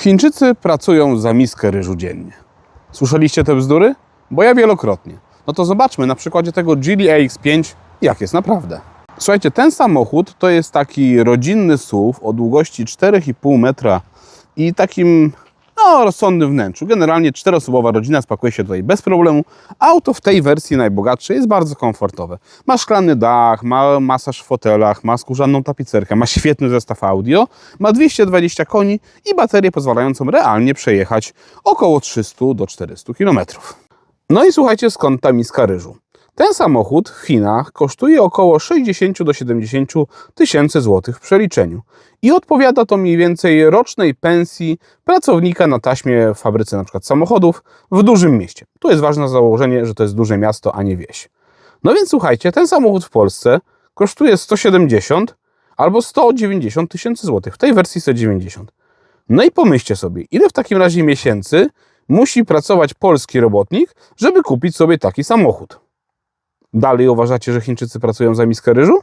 Chińczycy pracują za miskę ryżu dziennie. Słyszeliście te bzdury? Bo ja wielokrotnie. No to zobaczmy na przykładzie tego Geely AX5, jak jest naprawdę. Słuchajcie, ten samochód to jest taki rodzinny SUV o długości 4,5 metra i takim no, rozsądnym wnętrzu. Generalnie czteroosobowa rodzina spakuje się tutaj bez problemu. Auto w tej wersji najbogatszej jest bardzo komfortowe. Ma szklany dach, ma masaż w fotelach, ma skórzaną tapicerkę, ma świetny zestaw audio, ma 220 koni i baterię pozwalającą realnie przejechać około 300 do 400 km. No i słuchajcie, skąd ta miska ryżu? Ten samochód w Chinach kosztuje około 60 do 70 tysięcy złotych w przeliczeniu i odpowiada to mniej więcej rocznej pensji pracownika na taśmie w fabryce przykład samochodów w dużym mieście. Tu jest ważne założenie, że to jest duże miasto, a nie wieś. No więc słuchajcie, ten samochód w Polsce kosztuje 170 albo 190 tysięcy złotych, w tej wersji 190. No i pomyślcie sobie, ile w takim razie miesięcy musi pracować polski robotnik, żeby kupić sobie taki samochód. Dalej uważacie, że Chińczycy pracują za miskę ryżu?